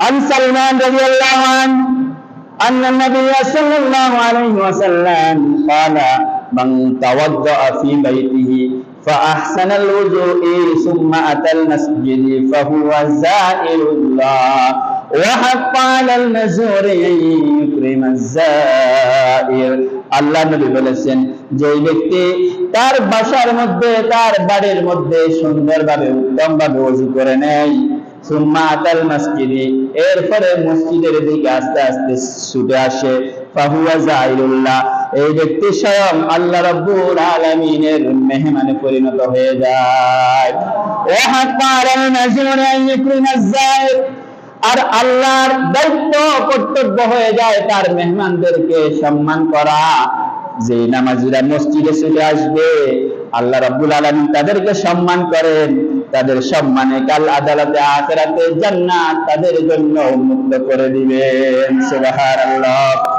عن سلمان رضي الله عنه أن النبي صلى الله عليه وسلم قال من توضأ في بيته فأحسن الوضوء ثم أتى المسجد فهو زائر الله وحق على المزور أن يكرم الزائر আল্লাহ নবী বলেছেন যে ব্যক্তি তার বাসার মধ্যে তার বাড়ির মধ্যে সুন্দরভাবে উত্তমভাবে ওযু করে নেয় সুম্মা আতাল মসজিদে। এরপরে মসজিদের দিকে আস্তে আস্তে ছুটে আসে। ফাহুয়া জাইরুল্লাহ এই ব্যক্তি স্বয়ং আল্লাহ রাব্বুল আলামিনের মেহমানে পরিণত হয়ে যায়। আর আল্লাহর দায়িত্ব কর্তব্য হয়ে যায় তার মেহমানদেরকে সম্মান করা। যে নামাজিরা মসজিদে ছুটে আসবে, আল্লাহ রাব্বুল আলামিন তাদেরকে সম্মান করেন। তাদের সম্মানে কাল আদালতে আখেরাতে জান্নাত তাদের জন্য উন্মুক্ত করে দিবেন। সুবহানাল্লাহ।